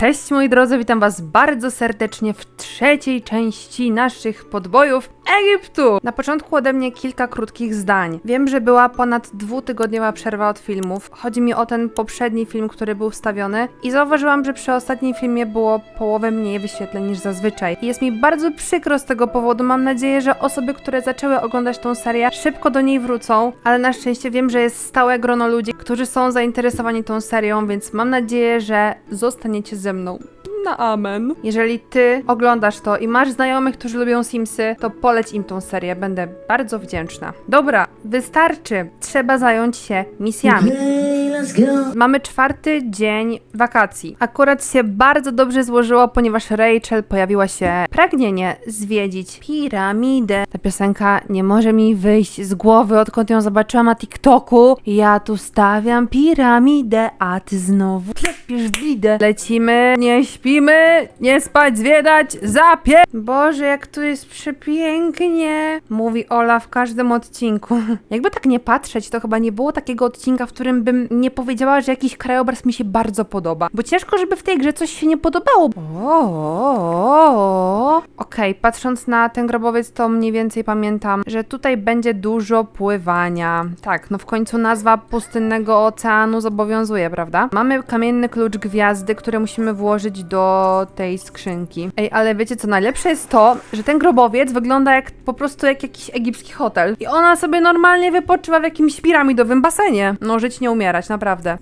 Cześć moi drodzy, witam was bardzo serdecznie w trzeciej części naszych podbojów Egiptu. Na początku ode mnie kilka krótkich zdań. Wiem, że była ponad dwutygodniowa przerwa od filmów. Chodzi mi o ten poprzedni film, który był wstawiony i zauważyłam, że przy ostatnim filmie było połowę mniej wyświetleń niż zazwyczaj. Jest mi bardzo przykro z tego powodu. Mam nadzieję, że osoby, które zaczęły oglądać tą serię, szybko do niej wrócą, ale na szczęście wiem, że jest stałe grono ludzi, którzy są zainteresowani tą serią, więc mam nadzieję, że zostaniecie ze mną. Na amen. Jeżeli ty oglądasz to i masz znajomych, którzy lubią Simsy, to poleć im tą serię. Będę bardzo wdzięczna. Dobra, wystarczy. Trzeba zająć się misjami. Mamy czwarty dzień wakacji. Akurat się bardzo dobrze złożyło, ponieważ Rachel pojawiła się pragnienie zwiedzić piramidę. Ta piosenka nie może mi wyjść z głowy, odkąd ją zobaczyłam na TikToku. Ja tu stawiam piramidę, a ty znowu klepiesz widę. Lecimy, nie śpimy, nie spać, zwiedać, zapie... Boże, jak tu jest przepięknie, mówi Ola w każdym odcinku. Jakby tak nie patrzeć, to chyba nie było takiego odcinka, w którym bym nie powiedziała, że jakiś krajobraz mi się bardzo podoba. Bo ciężko, żeby w tej grze coś się nie podobało. Okej, patrząc na ten grobowiec, to mniej więcej pamiętam, że tutaj będzie dużo pływania. Tak, no w końcu nazwa pustynnego oceanu zobowiązuje, prawda? Mamy kamienny klucz gwiazdy, który musimy włożyć do tej skrzynki. Ej, ale wiecie co, najlepsze jest to, że ten grobowiec wygląda jak po prostu jak jakiś egipski hotel. I ona sobie normalnie wypoczywa w jakimś piramidowym basenie. No, żyć nie umierać, naprawdę.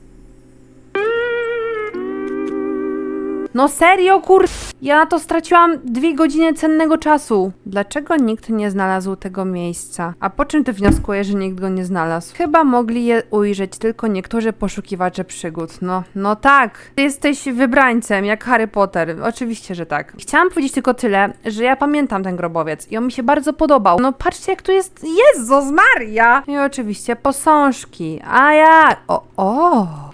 No serio, kur... Ja na to straciłam dwie godziny cennego czasu. Dlaczego nikt nie znalazł tego miejsca? A po czym ty wnioskujesz, że nikt go nie znalazł? Chyba mogli je ujrzeć tylko niektórzy poszukiwacze przygód. No, no tak. Ty jesteś wybrańcem, jak Harry Potter. Oczywiście, że tak. Chciałam powiedzieć tylko tyle, że ja pamiętam ten grobowiec i on mi się bardzo podobał. No patrzcie, jak tu jest... Jezus Maria! I oczywiście posążki. A ja... O, o...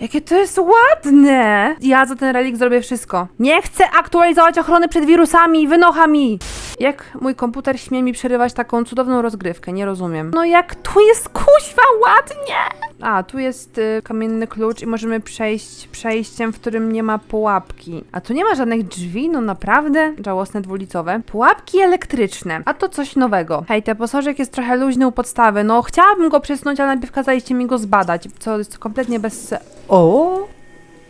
Jakie to jest ładne! Ja za ten relik zrobię wszystko. Nie chcę aktualizować ochrony przed wirusami i wynochami! Jak mój komputer śmie mi przerywać taką cudowną rozgrywkę? Nie rozumiem. No jak tu jest kuźwa ładnie! A, tu jest y, kamienny klucz i możemy przejść przejściem, w którym nie ma pułapki. A tu nie ma żadnych drzwi? No naprawdę? Żałosne dwulicowe. Pułapki elektryczne. A to coś nowego. Hej, ten posążek jest trochę luźny u podstawy. No, chciałabym go przesunąć, ale najpierw kazaliście mi go zbadać, co jest kompletnie bez... O!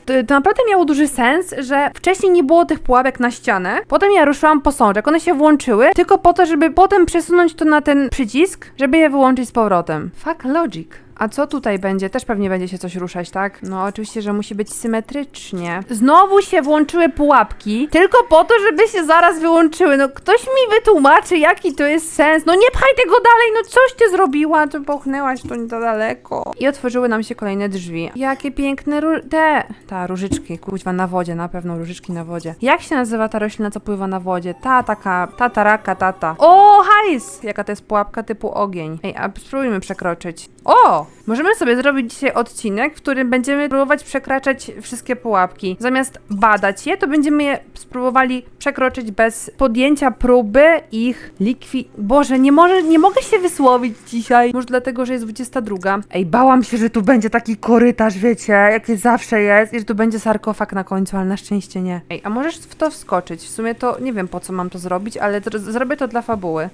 To naprawdę miało duży sens, że wcześniej nie było tych pułapek na ścianę. Potem ja ruszyłam posążek, one się włączyły, tylko po to, żeby potem przesunąć to na ten przycisk, żeby je wyłączyć z powrotem. Fuck logic. A co tutaj będzie? Też pewnie będzie się coś ruszać, tak? No oczywiście, że musi być symetrycznie. Znowu się włączyły pułapki, tylko po to, żeby się zaraz wyłączyły. No ktoś mi wytłumaczy, jaki to jest sens. No nie pchaj tego dalej, no coś ty zrobiła, to połknęłaś to nie daleko. I otworzyły nam się kolejne drzwi. Jakie piękne ró... te... Ta, różyczki, kuźwa, na wodzie, na pewno różyczki na wodzie. Jak się nazywa ta roślina, co pływa na wodzie? Ta, taka, ta, taraka, tata. O, hajs! Jaka to jest pułapka typu ogień. Ej, a spróbujmy przekroczyć. O! Możemy sobie zrobić dzisiaj odcinek, w którym będziemy próbować przekraczać wszystkie pułapki. Zamiast badać je, to będziemy je spróbowali przekroczyć bez podjęcia próby ich likwi... Boże, nie, może, nie mogę się wysłowić dzisiaj. Może dlatego, że jest 22. Ej, bałam się, że tu będzie taki korytarz, wiecie, jaki zawsze jest i że tu będzie sarkofag na końcu, ale na szczęście nie. Ej, a możesz w to wskoczyć? W sumie to nie wiem, po co mam to zrobić, ale to, zrobię to dla fabuły.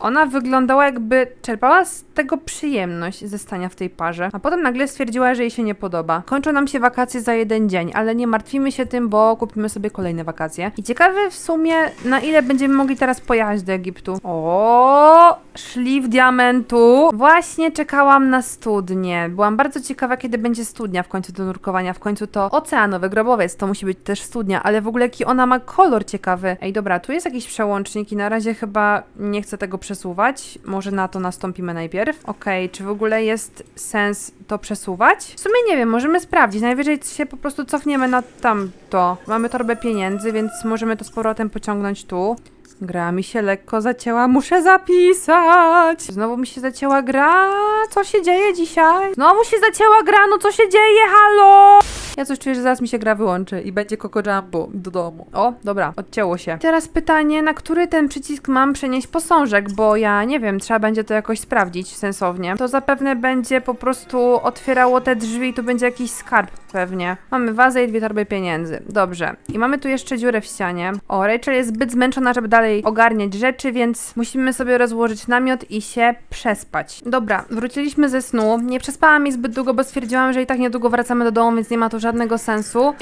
Ona wyglądała jakby czerpała z tego przyjemność ze stania w tej parze, a potem nagle stwierdziła, że jej się nie podoba. Kończą nam się wakacje za jeden dzień, ale nie martwimy się tym, bo kupimy sobie kolejne wakacje. I ciekawe w sumie, na ile będziemy mogli teraz pojechać do Egiptu. O, szlif diamentu. Właśnie czekałam na studnię. Byłam bardzo ciekawa, kiedy będzie studnia w końcu do nurkowania. W końcu to oceanowy grobowiec, to musi być też studnia, ale w ogóle jaki ona ma kolor ciekawy. Ej, dobra, tu jest jakiś przełącznik i na razie chyba nie chcę tego przesuwać. Może na to nastąpimy najpierw. Okej, czy w ogóle jest sens to przesuwać? W sumie nie wiem, możemy sprawdzić. Najwyżej się po prostu cofniemy na tamto. Mamy torbę pieniędzy, więc możemy to z powrotem pociągnąć tu. Gra mi się lekko zacięła, muszę zapisać. Znowu mi się zacięła gra. Co się dzieje dzisiaj? Znowu się zacięła gra, no co się dzieje, halo? Ja coś czuję, że zaraz mi się gra wyłączy i będzie Coco Jumbo do domu. O, dobra, odcięło się. Teraz pytanie, na który ten przycisk mam przenieść posążek, bo ja nie wiem, trzeba będzie to jakoś sprawdzić sensownie. To zapewne będzie po prostu otwierało te drzwi i tu będzie jakiś skarb pewnie. Mamy wazę i dwie torby pieniędzy. Dobrze. I mamy tu jeszcze dziurę w ścianie. O, Rachel jest zbyt zmęczona, żeby dalej ogarniać rzeczy, więc musimy sobie rozłożyć namiot i się przespać. Dobra, wróciliśmy ze snu. Nie przespałam jej zbyt długo, bo stwierdziłam, że i tak niedługo wracamy do domu, więc nie ma tu żadnego sensu.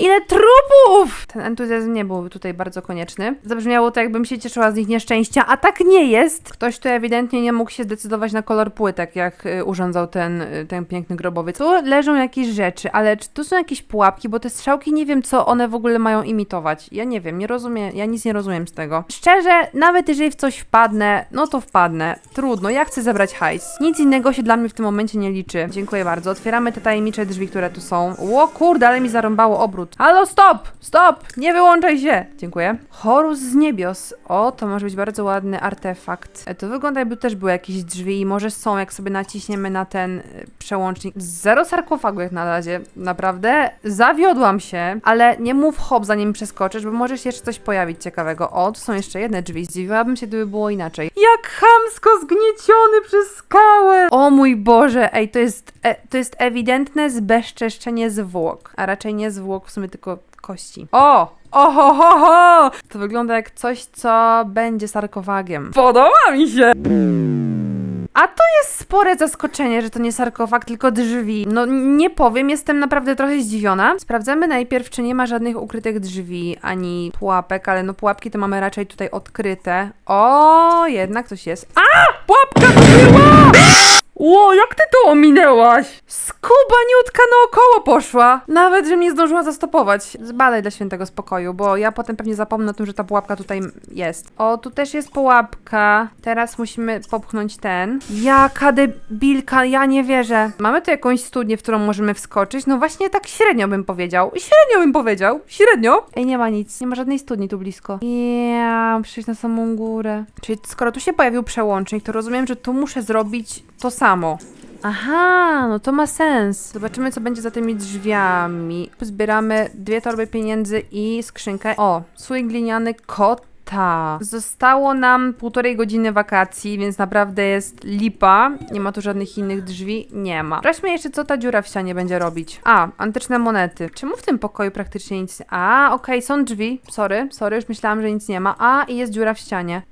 Ile trupów! Ten entuzjazm nie był tutaj bardzo konieczny. Zabrzmiało to, jakbym się cieszyła z ich nieszczęścia, a tak nie jest. Ktoś tu ewidentnie nie mógł się zdecydować na kolor płytek, jak y, urządzał ten, y, ten piękny grobowiec. Tu leżą jakieś rzeczy, ale czy tu są jakieś pułapki? Bo te strzałki nie wiem, co one w ogóle mają imitować. Ja nie wiem, nie rozumiem, ja nic nie rozumiem z tego. Szczerze, nawet jeżeli w coś wpadnę, no to wpadnę. Trudno, ja chcę zebrać hajs. Nic innego się dla mnie w tym momencie nie liczy. Dziękuję bardzo. Otwieramy te tajemnicze drzwi, które tu są. Ło kurde, ale mi zarąbało obrót. Halo, stop! Stop! Nie wyłączaj się! Dziękuję. Horus z niebios. O, to może być bardzo ładny artefakt. E, To wygląda jakby też były jakieś drzwi i może są, jak sobie naciśniemy na ten y, przełącznik. Zero sarkofagu jak na razie. Naprawdę zawiodłam się, ale nie mów hop, zanim przeskoczysz, bo może się jeszcze coś pojawić ciekawego. O, tu są jeszcze jedne drzwi. Zdziwiłabym się, gdyby było inaczej. Jak chamsko zgnieciony przez skałę! O mój Boże, ej, to jest, e, to jest ewidentne zbezczeszczenie zwłok, a raczej nie zwłok, w sumie tylko kości. O! Oho, ho, ho! To wygląda jak coś, co będzie sarkofagiem. Podoba mi się! A to jest spore zaskoczenie, że to nie sarkofag, tylko drzwi. No nie powiem, jestem naprawdę trochę zdziwiona. Sprawdzamy najpierw, czy nie ma żadnych ukrytych drzwi, ani pułapek, ale no pułapki to mamy raczej tutaj odkryte. O, jednak coś jest. A! Pułapka była! Ło, jak ty to ominęłaś? Skubaniutka naokoło poszła. Nawet, że mnie zdążyła zastopować. Zbadaj dla świętego spokoju, bo ja potem pewnie zapomnę o tym, że ta pułapka tutaj jest. O, tu też jest pułapka. Teraz musimy popchnąć ten. Jaka debilka, ja nie wierzę. Mamy tu jakąś studnię, w którą możemy wskoczyć? No właśnie tak średnio bym powiedział. Średnio bym powiedział. Średnio. Ej, nie ma nic. Nie ma żadnej studni tu blisko. Ja, przejść na samą górę. Czyli skoro tu się pojawił przełącznik, to rozumiem, że tu muszę zrobić to samo. Aha, no to ma sens. Zobaczymy, co będzie za tymi drzwiami. Zbieramy dwie torby pieniędzy i skrzynkę. O, słój gliniany kota. Zostało nam półtorej godziny wakacji, więc naprawdę jest lipa. Nie ma tu żadnych innych drzwi. Nie ma. Sprawdźmy jeszcze, co ta dziura w ścianie będzie robić. A, antyczne monety. Czemu w tym pokoju praktycznie nic... A, okej, są drzwi. Sorry, sorry, już myślałam, że nic nie ma. A, i jest dziura w ścianie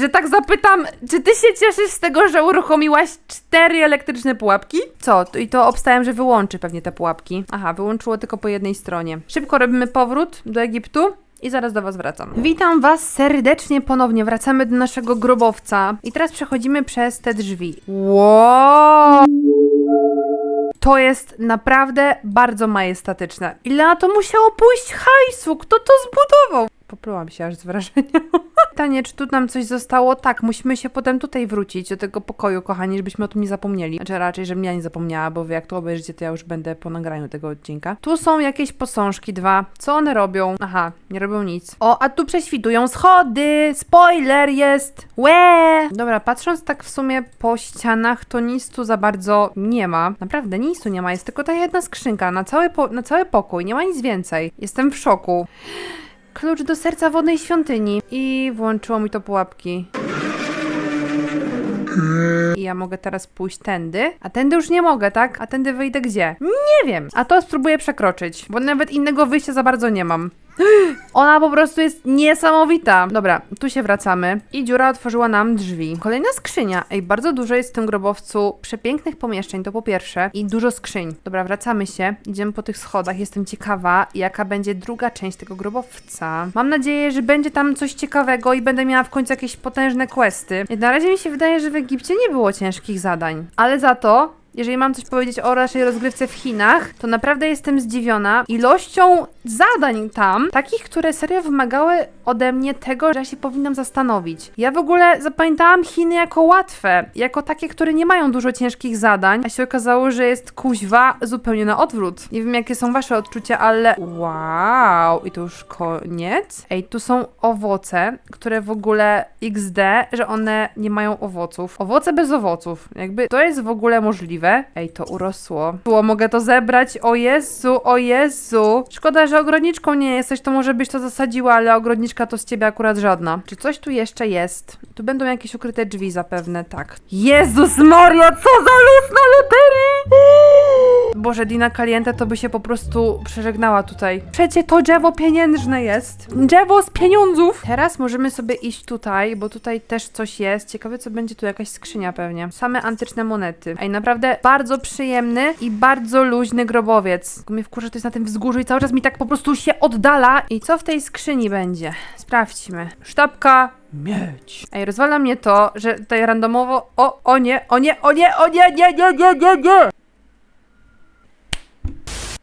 że tak zapytam, czy ty się cieszysz z tego, że uruchomiłaś cztery elektryczne pułapki? Co? I to obstałem, że wyłączy pewnie te pułapki. Aha, wyłączyło tylko po jednej stronie. Szybko robimy powrót do Egiptu. I zaraz do Was wracam. Witam Was serdecznie ponownie. Wracamy do naszego grobowca. I teraz przechodzimy przez te drzwi. Wow! To jest naprawdę bardzo majestatyczne. Ile na to musiało pójść hajsu? Kto to zbudował? Poplułam się aż z wrażenia. Pytanie, czy tu nam coś zostało? Tak, musimy się potem tutaj wrócić do tego pokoju, kochani, żebyśmy o tym nie zapomnieli. Znaczy raczej, żebym ja nie zapomniała, bo wy jak to obejrzycie, to ja już będę po nagraniu tego odcinka. Tu są jakieś posążki dwa. Co one robią? Aha, nie robią nic. O, a tu prześwitują schody! Spoiler jest! Łe! Dobra, patrząc tak w sumie po ścianach, to nic tu za bardzo nie ma. Naprawdę, nic tu nie ma. Jest tylko ta jedna skrzynka na cały, na cały pokój. Nie ma nic więcej. Jestem w szoku. Klucz do serca wodnej świątyni. I włączyło mi to pułapki. I ja mogę teraz pójść tędy, a tędy już nie mogę, tak? A tędy wyjdę gdzie? Nie wiem. A to spróbuję przekroczyć, bo nawet innego wyjścia za bardzo nie mam. Ona po prostu jest niesamowita. Dobra, tu się wracamy. I dziura otworzyła nam drzwi. Kolejna skrzynia. Ej, bardzo dużo jest w tym grobowcu przepięknych pomieszczeń, to po pierwsze. I dużo skrzyń. Dobra, wracamy się. Idziemy po tych schodach. Jestem ciekawa, jaka będzie druga część tego grobowca. Mam nadzieję, że będzie tam coś ciekawego i będę miała w końcu jakieś potężne questy. Na razie mi się wydaje, że w Egipcie nie było ciężkich zadań. Ale za to jeżeli mam coś powiedzieć o naszej rozgrywce w Chinach, to naprawdę jestem zdziwiona ilością zadań tam, takich, które serio wymagały ode mnie tego, że ja się powinnam zastanowić. Ja w ogóle zapamiętałam Chiny jako łatwe, jako takie, które nie mają dużo ciężkich zadań, a się okazało, że jest kuźwa zupełnie na odwrót. Nie wiem, jakie są wasze odczucia, ale wow, i to już koniec? Ej, tu są owoce, które w ogóle XD, że one nie mają owoców. Owoce bez owoców. Jakby to jest w ogóle możliwe. Ej, to urosło. Było, mogę to zebrać. O Jezu, o Jezu. Szkoda, że ogrodniczką nie jesteś, to może byś to zasadziła, ale ogrodniczka to z ciebie akurat żadna. Czy coś tu jeszcze jest? Tu będą jakieś ukryte drzwi zapewne, tak. Jezus Maria, co za luz na loterii! Boże, Dina Caliente to by się po prostu przeżegnała tutaj. Przecie to drzewo pieniężne jest. Drzewo z pieniądzów. Teraz możemy sobie iść tutaj, bo tutaj też coś jest. Ciekawe, co będzie tu jakaś skrzynia pewnie. Same antyczne monety. Ej, naprawdę bardzo przyjemny i bardzo luźny grobowiec. Tylko mnie wkurza, że to jest na tym wzgórzu i cały czas mi tak po prostu się oddala. I co w tej skrzyni będzie? Sprawdźmy. Sztabka miedź. Ej, rozwala mnie to, że tutaj randomowo. O, o nie, o nie, o nie, o nie, nie, nie, nie, nie, nie!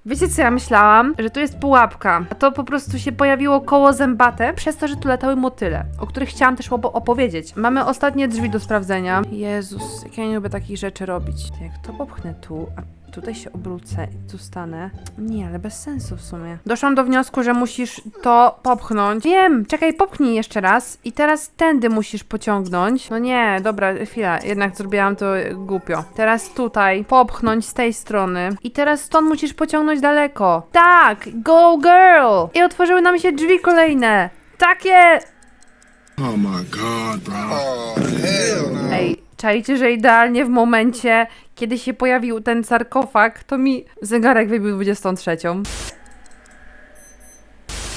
Wiecie co ja myślałam? Że tu jest pułapka. A to po prostu się pojawiło koło zębate przez to, że tu latały motyle, o których chciałam też opo- opowiedzieć. Mamy ostatnie drzwi do sprawdzenia. Jezus, jak ja nie lubię takich rzeczy robić. Jak to popchnę tu, a tutaj się obrócę i tu stanę. Nie, ale bez sensu w sumie. Doszłam do wniosku, że musisz to popchnąć. Wiem, czekaj, popchnij jeszcze raz i teraz tędy musisz pociągnąć. No nie, dobra, chwila, jednak zrobiłam to głupio. Teraz tutaj popchnąć z tej strony i teraz stąd musisz pociągnąć daleko. Tak, go girl! I otworzyły nam się drzwi kolejne. Takie! Oh my god, bro. Oh hell no. Ej, czajcie, że idealnie w momencie, kiedy się pojawił ten sarkofag, to mi zegarek wybił 23.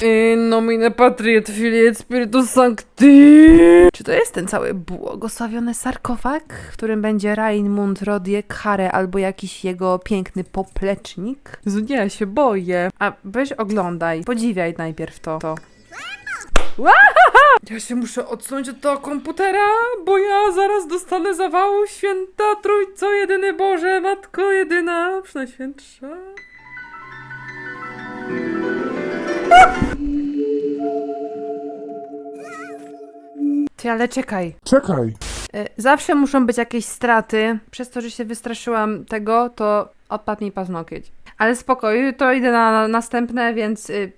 In nomine Patri et Filii Spiritus Sancti. Czy to jest ten cały błogosławiony sarkofag, w którym będzie Raimund Rodie Kare albo jakiś jego piękny poplecznik? Jezu, Nie, ja się boję. A weź oglądaj, podziwiaj najpierw to. to. Ja się muszę odsunąć od tego komputera, bo ja zaraz dostanę zawału święta Trójco Jedyny Boże, Matko Jedyna, Przenajświętsza. Ty, ale czekaj. Czekaj. Y, Zawsze muszą być jakieś straty. Przez to, że się wystraszyłam tego, to odpadł mi paznokieć. Ale spokojnie, to idę na następne, więc y,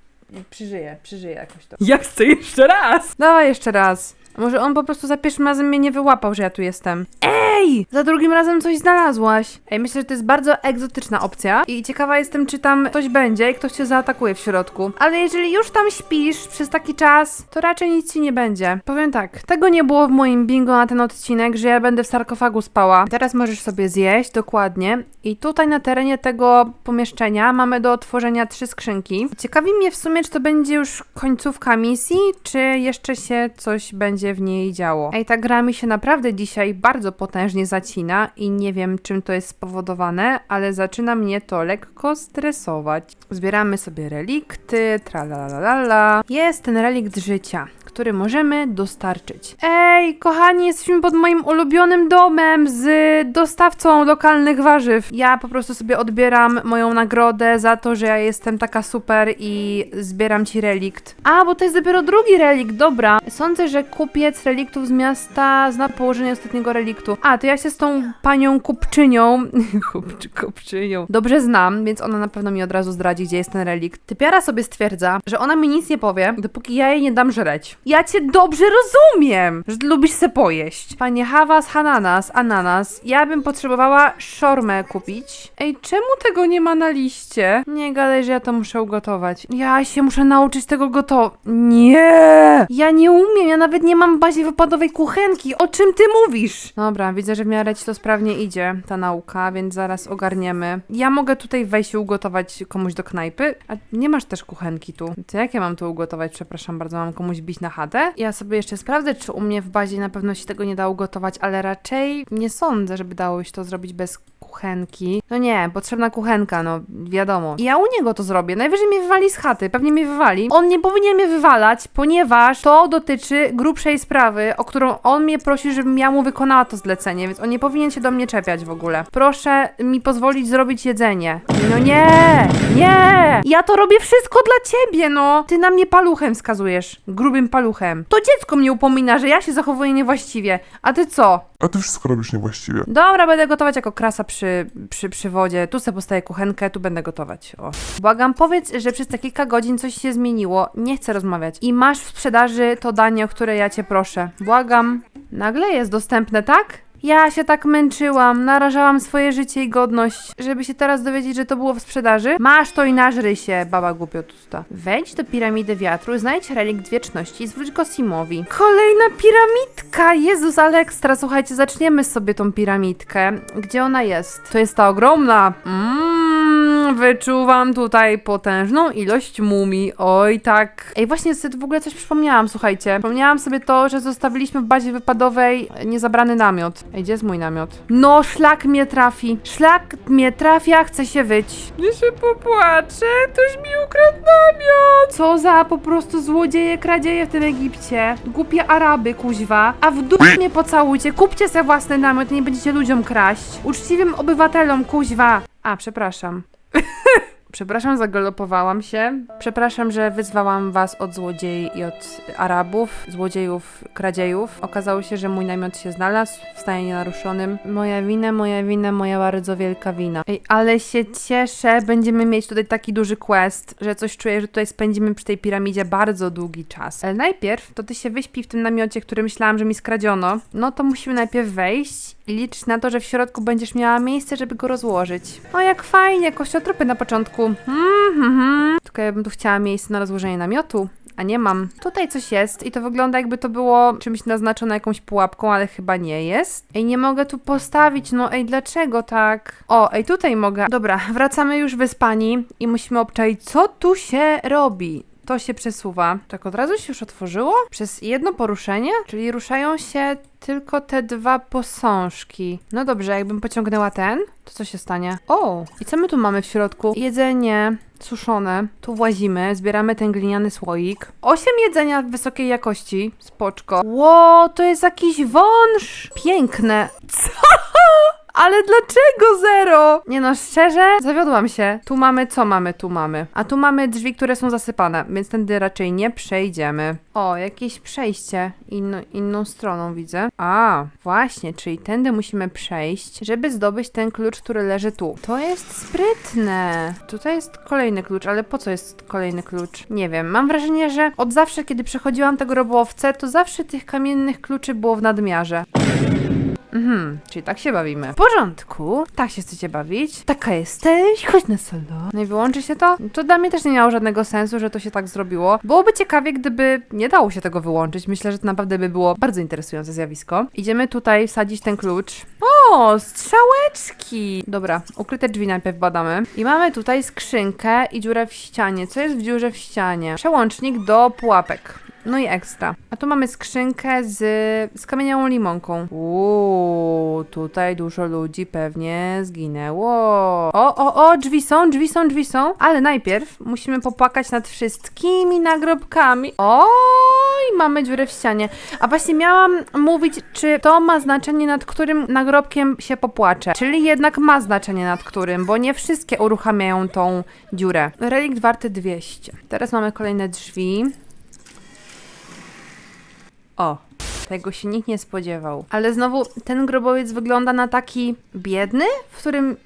przeżyję, przeżyję jakoś to. Jak chcę jeszcze raz? Dawaj jeszcze raz. Może on po prostu za pierwszym razem mnie nie wyłapał, że ja tu jestem. Ej! Za drugim razem coś znalazłaś. Ej, myślę, że to jest bardzo egzotyczna opcja i ciekawa jestem, czy tam ktoś będzie i ktoś cię zaatakuje w środku. Ale jeżeli już tam śpisz przez taki czas, to raczej nic ci nie będzie. Powiem tak, tego nie było w moim bingo na ten odcinek, że ja będę w sarkofagu spała. Teraz możesz sobie zjeść, dokładnie. I tutaj na terenie tego pomieszczenia mamy do otworzenia trzy skrzynki. Ciekawi mnie w sumie, czy to będzie już końcówka misji, czy jeszcze się coś będzie w niej działo. Ej, ta gra mi się naprawdę dzisiaj bardzo potężnie zacina i nie wiem, czym to jest spowodowane, ale zaczyna mnie to lekko stresować. Zbieramy sobie relikty, tralalala. Jest ten relikt życia który możemy dostarczyć. Ej, kochani, jesteśmy pod moim ulubionym domem z dostawcą lokalnych warzyw. Ja po prostu sobie odbieram moją nagrodę za to, że ja jestem taka super i zbieram ci relikt. A, bo to jest dopiero drugi relikt, dobra. Sądzę, że kupiec reliktów z miasta zna położenie ostatniego reliktu. A, to ja się z tą panią kupczynią, kupczy, kupczynią, dobrze znam, więc ona na pewno mi od razu zdradzi, gdzie jest ten relikt. Typiara sobie stwierdza, że ona mi nic nie powie, dopóki ja jej nie dam żreć. Ja cię dobrze rozumiem, że lubisz se pojeść. Panie Hawas, Hananas, Ananas, ja bym potrzebowała szormę kupić. Ej, czemu tego nie ma na liście? Nie gadaj, że ja to muszę ugotować. Ja się muszę nauczyć tego gotować. Nie! Ja nie umiem, ja nawet nie mam w bazie wypadowej kuchenki. O czym ty mówisz? Dobra, widzę, że w miarę ci to sprawnie idzie, ta nauka, więc zaraz ogarniemy. Ja mogę tutaj wejść i ugotować komuś do knajpy, a nie masz też kuchenki tu. To jak ja mam tu ugotować? Przepraszam bardzo, mam komuś bić na chatę? Ja sobie jeszcze sprawdzę, czy u mnie w bazie na pewno się tego nie da ugotować, ale raczej nie sądzę, żeby dało się to zrobić bez kuchenki. No nie, potrzebna kuchenka, no wiadomo. I ja u niego to zrobię. Najwyżej mnie wywali z chaty, pewnie mnie wywali. On nie powinien mnie wywalać, ponieważ to dotyczy grubszej sprawy, o którą on mnie prosi, żebym ja mu wykonała to zlecenie, więc on nie powinien się do mnie czepiać w ogóle. Proszę mi pozwolić zrobić jedzenie. No nie, nie! Ja to robię wszystko dla ciebie, no! Ty na mnie paluchem wskazujesz, grubym paluchem. To dziecko mnie upomina, że ja się zachowuję niewłaściwie. A ty co? A ty wszystko robisz niewłaściwie. Dobra, będę gotować jako krasa przy, przy, przy wodzie. Tu sobie postawię kuchenkę, tu będę gotować. O. Błagam, powiedz, że przez te kilka godzin coś się zmieniło. Nie chcę rozmawiać. I masz w sprzedaży to danie, o które ja cię proszę. Błagam. Nagle jest dostępne, tak? Ja się tak męczyłam, narażałam swoje życie i godność, żeby się teraz dowiedzieć, że to było w sprzedaży. Masz to i nażry się, baba głupiotusta. Wejdź do piramidy wiatru, znajdź relikt wieczności i zwróć go Simowi. Kolejna piramidka! Jezus, ale ekstra, słuchajcie, zaczniemy sobie tą piramidkę. Gdzie ona jest? To jest ta ogromna. Mmm, wyczuwam tutaj potężną ilość mumii. Oj, tak. Ej, właśnie sobie w ogóle coś przypomniałam, słuchajcie. Przypomniałam sobie to, że zostawiliśmy w bazie wypadowej niezabrany namiot. Ej, gdzie jest mój namiot? No, szlak mnie trafi. Szlak mnie trafia, chce się wyć. Nie się popłaczę, ktoś mi ukradł namiot. Co za po prostu złodzieje, kradzieje w tym Egipcie. Głupie Araby, kuźwa. A w dół mnie pocałujcie, kupcie sobie własny namiot, nie będziecie ludziom kraść. Uczciwym obywatelom, kuźwa. A, przepraszam. Przepraszam, zagalopowałam się. Przepraszam, że wyzwałam was od złodziei i od Arabów, złodziejów, kradziejów. Okazało się, że mój namiot się znalazł w stanie nienaruszonym. Moja wina, moja wina, moja bardzo wielka wina. Ej, ale się cieszę, będziemy mieć tutaj taki duży quest, że coś czuję, że tutaj spędzimy przy tej piramidzie bardzo długi czas. Ale najpierw to ty się wyśpij w tym namiocie, który myślałam, że mi skradziono. No to musimy najpierw wejść liczyć na to, że w środku będziesz miała miejsce, żeby go rozłożyć. O, jak fajnie, kościotropy na początku. Hmm. Tylko ja bym tu chciała miejsce na rozłożenie namiotu. A nie mam. Tutaj coś jest i to wygląda jakby to było czymś naznaczone jakąś pułapką, ale chyba nie jest. Ej, nie mogę tu postawić, no ej, dlaczego tak? O, ej, tutaj mogę. Dobra, wracamy już wyspani i musimy obczaić, co tu się robi. To się przesuwa. Tak od razu się już otworzyło? Przez jedno poruszenie? Czyli ruszają się tylko te dwa posążki. No dobrze, jakbym pociągnęła ten, to co się stanie? O! I co my tu mamy w środku? Jedzenie suszone. Tu włazimy, zbieramy ten gliniany słoik. Osiem jedzenia wysokiej jakości. Spoczko. Ło, to jest jakiś wąż! Piękne. Co? Ale dlaczego zero? Nie no, szczerze, zawiodłam się. Tu mamy, co mamy, tu mamy. A tu mamy drzwi, które są zasypane, więc tędy raczej nie przejdziemy. O, jakieś przejście inną stroną widzę. A, właśnie, czyli tędy musimy przejść, żeby zdobyć ten klucz, który leży tu. To jest sprytne. Tutaj jest kolejny klucz, ale po co jest kolejny klucz? Nie wiem, mam wrażenie, że od zawsze, kiedy przechodziłam tego robowcę, to zawsze tych kamiennych kluczy było w nadmiarze. Mhm, czyli tak się bawimy. W porządku, tak się chcecie bawić. Taka jesteś, chodź na solo. No i wyłączy się to? To dla mnie też nie miało żadnego sensu, że to się tak zrobiło. Byłoby ciekawie, gdyby nie dało się tego wyłączyć. Myślę, że to naprawdę by było bardzo interesujące zjawisko. Idziemy tutaj wsadzić ten klucz. O, strzałeczki! Dobra, ukryte drzwi najpierw badamy. I mamy tutaj skrzynkę i dziurę w ścianie. Co jest w dziurze w ścianie? Przełącznik do pułapek. No i ekstra. A tu mamy skrzynkę z, z kamieniową limonką. Uuu, tutaj dużo ludzi pewnie zginęło. O, o, o, drzwi są, drzwi są, drzwi są. Ale najpierw musimy popłakać nad wszystkimi nagrobkami. O, i mamy dziurę w ścianie. A właśnie miałam mówić, czy to ma znaczenie, nad którym nagrobkiem się popłaczę. Czyli jednak ma znaczenie, nad którym, bo nie wszystkie uruchamiają tą dziurę. Relikt warty 200. Teraz mamy kolejne drzwi. O, tego się nikt nie spodziewał. Ale znowu ten grobowiec wygląda na taki biedny, w którym.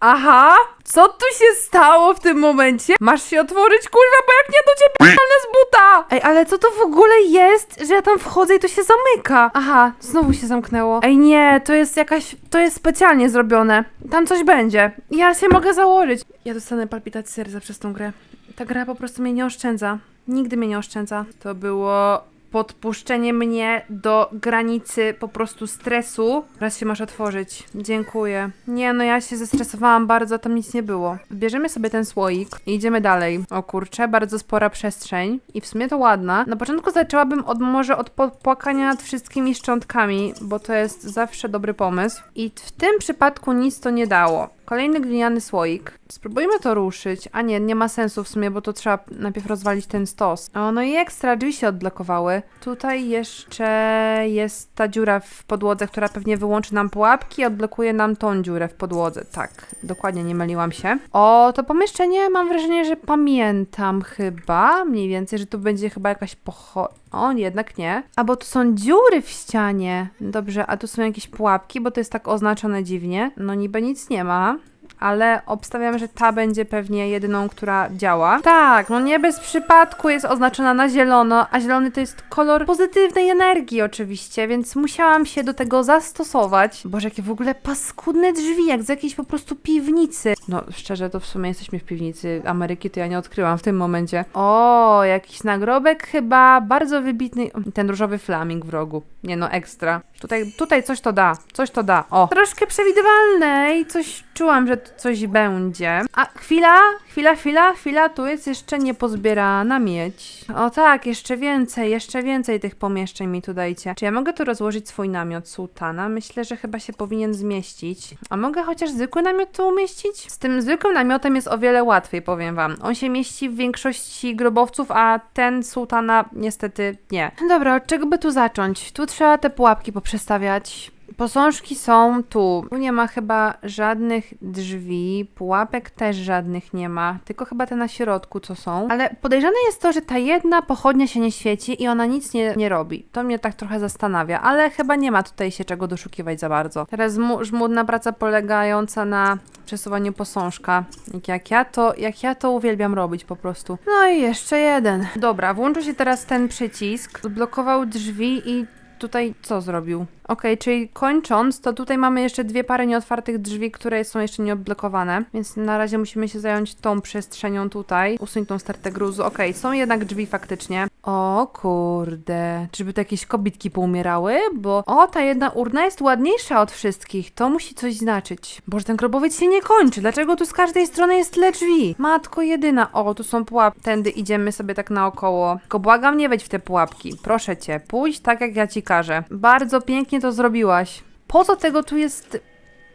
Aha! Co tu się stało w tym momencie? Masz się otworzyć, kurwa, bo jak nie to cię p***alne z buta! Ej, ale co to w ogóle jest, że ja tam wchodzę i to się zamyka? Aha, znowu się zamknęło. Ej, nie, to jest jakaś, to jest specjalnie zrobione. Tam coś będzie. Ja się mogę założyć. Ja dostanę palpitacji serca przez tą grę. Ta gra po prostu mnie nie oszczędza. Nigdy mnie nie oszczędza. To było podpuszczenie mnie do granicy po prostu stresu. Raz się masz otworzyć. Dziękuję. Nie, no ja się zestresowałam bardzo, tam nic nie było. Bierzemy sobie ten słoik i idziemy dalej. O kurczę, bardzo spora przestrzeń i w sumie to ładna. Na początku zaczęłabym od może od popłakania nad wszystkimi szczątkami, bo to jest zawsze dobry pomysł. I w tym przypadku nic to nie dało. Kolejny gliniany słoik. Spróbujmy to ruszyć. A nie, nie ma sensu w sumie, bo to trzeba najpierw rozwalić ten stos. O, no i ekstra, drzwi się odblokowały. Tutaj jeszcze jest ta dziura w podłodze, która pewnie wyłączy nam pułapki i odblokuje nam tą dziurę w podłodze. Tak, dokładnie, nie myliłam się. O, to pomieszczenie mam wrażenie, że pamiętam chyba, mniej więcej, że tu będzie chyba jakaś pocho... O, jednak nie. A bo tu są dziury w ścianie. Dobrze, a tu są jakieś pułapki, bo to jest tak oznaczone dziwnie. No niby nic nie ma. Ale obstawiam, że ta będzie pewnie jedyną, która działa. Tak, no nie bez przypadku jest oznaczona na zielono, a zielony to jest kolor pozytywnej energii oczywiście, więc musiałam się do tego zastosować. Boże, jakie w ogóle paskudne drzwi, jak z jakiejś po prostu piwnicy. No, szczerze, to w sumie jesteśmy w piwnicy Ameryki, to ja nie odkryłam w tym momencie. O, jakiś nagrobek chyba, bardzo wybitny. Ten różowy flaming w rogu. Nie no, ekstra. Tutaj, tutaj coś to da, coś to da. O, troszkę przewidywalne i coś czułam, że coś będzie. A chwila, chwila, chwila, chwila, tu jest jeszcze niepozbierana miedź. O tak, jeszcze więcej, jeszcze więcej tych pomieszczeń mi tu dajcie. Czy ja mogę tu rozłożyć swój namiot sułtana? Myślę, że chyba się powinien zmieścić. A mogę chociaż zwykły namiot tu umieścić? Z tym zwykłym namiotem jest o wiele łatwiej, powiem wam. On się mieści w większości grobowców, a ten sułtana niestety nie. Dobra, od czego by tu zacząć? Tu trzeba te pułapki poprzestawiać. Posążki są tu. Tu nie ma chyba żadnych drzwi, pułapek też żadnych nie ma, tylko chyba te na środku co są. Ale podejrzane jest to, że ta jedna pochodnia się nie świeci i ona nic nie, nie robi. To mnie tak trochę zastanawia, ale chyba nie ma tutaj się czego doszukiwać za bardzo. Teraz mu- żmudna praca polegająca na przesuwaniu posążka. Jak ja to, jak ja to uwielbiam robić po prostu. No i jeszcze jeden. Dobra, włączył się teraz ten przycisk, zblokował drzwi i tutaj co zrobił? Okej, czyli kończąc, to tutaj mamy jeszcze dwie pary nieotwartych drzwi, które są jeszcze nieodblokowane, więc na razie musimy się zająć tą przestrzenią tutaj, usunąć tą stertę gruzu. Okej, są jednak drzwi faktycznie. O kurde, czyżby to jakieś kobitki poumierały? Bo o, ta jedna urna jest ładniejsza od wszystkich, to musi coś znaczyć. Boże, ten grobowiec się nie kończy, dlaczego tu z każdej strony jest tyle drzwi? Matko jedyna, o, tu są pułapki, tędy idziemy sobie tak naokoło. Tylko błagam, nie wejdź w te pułapki, proszę cię, pójdź tak jak ja ci każę. Bardzo pięknie to zrobiłaś. Po co tego tu jest...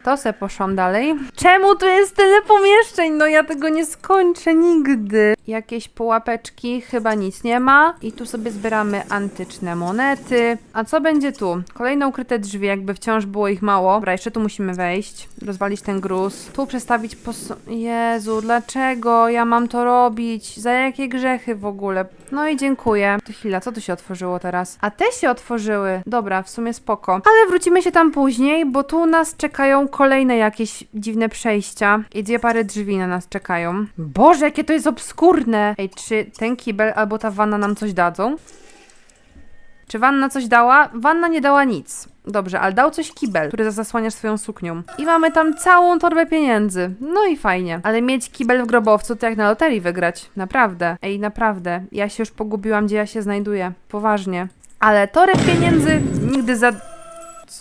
To se poszłam dalej. Czemu tu jest tyle pomieszczeń? No ja tego nie skończę nigdy. Jakieś pułapeczki, chyba nic nie ma. I tu sobie zbieramy antyczne monety. A co będzie tu? Kolejne ukryte drzwi, jakby wciąż było ich mało. Dobra, jeszcze tu musimy wejść. Rozwalić ten gruz. Tu przestawić pos... Jezu, dlaczego ja mam to robić? Za jakie grzechy w ogóle? No i dziękuję. To chwila, co tu się otworzyło teraz? A te się otworzyły. Dobra, w sumie spoko. Ale wrócimy się tam później, bo tu nas czekają kolejne jakieś dziwne przejścia. I dwie pary drzwi na nas czekają. Boże, jakie to jest obskurne! Ej, czy ten kibel albo ta wanna nam coś dadzą? Czy wanna coś dała? Wanna nie dała nic. Dobrze, ale dał coś kibel, który zasłaniasz swoją suknią. I mamy tam całą torbę pieniędzy. No i fajnie. Ale mieć kibel w grobowcu to jak na loterii wygrać. Naprawdę. Ej, naprawdę. Ja się już pogubiłam, gdzie ja się znajduję. Poważnie. Ale toreb pieniędzy nigdy za...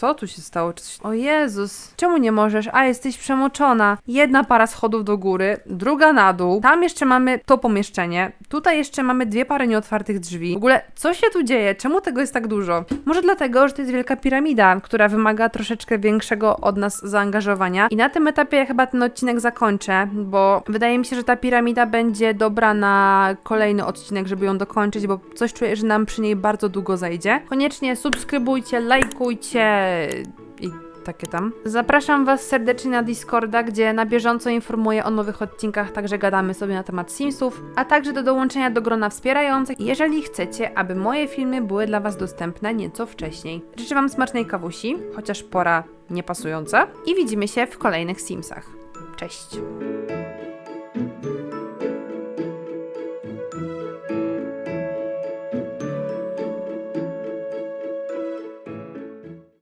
Co tu się stało? Czy coś... O Jezus, czemu nie możesz? A, jesteś przemoczona. Jedna para schodów do góry, druga na dół. Tam jeszcze mamy to pomieszczenie. Tutaj jeszcze mamy dwie pary nieotwartych drzwi. W ogóle, co się tu dzieje? Czemu tego jest tak dużo? Może dlatego, że to jest wielka piramida, która wymaga troszeczkę większego od nas zaangażowania. I na tym etapie ja chyba ten odcinek zakończę, bo wydaje mi się, że ta piramida będzie dobra na kolejny odcinek, żeby ją dokończyć, bo coś czuję, że nam przy niej bardzo długo zajdzie. Koniecznie subskrybujcie, lajkujcie i takie tam. Zapraszam Was serdecznie na Discorda, gdzie na bieżąco informuję o nowych odcinkach, także gadamy sobie na temat Simsów, a także do dołączenia do grona wspierających, jeżeli chcecie, aby moje filmy były dla Was dostępne nieco wcześniej. Życzę Wam smacznej kawusi, chociaż pora niepasująca i widzimy się w kolejnych Simsach. Cześć!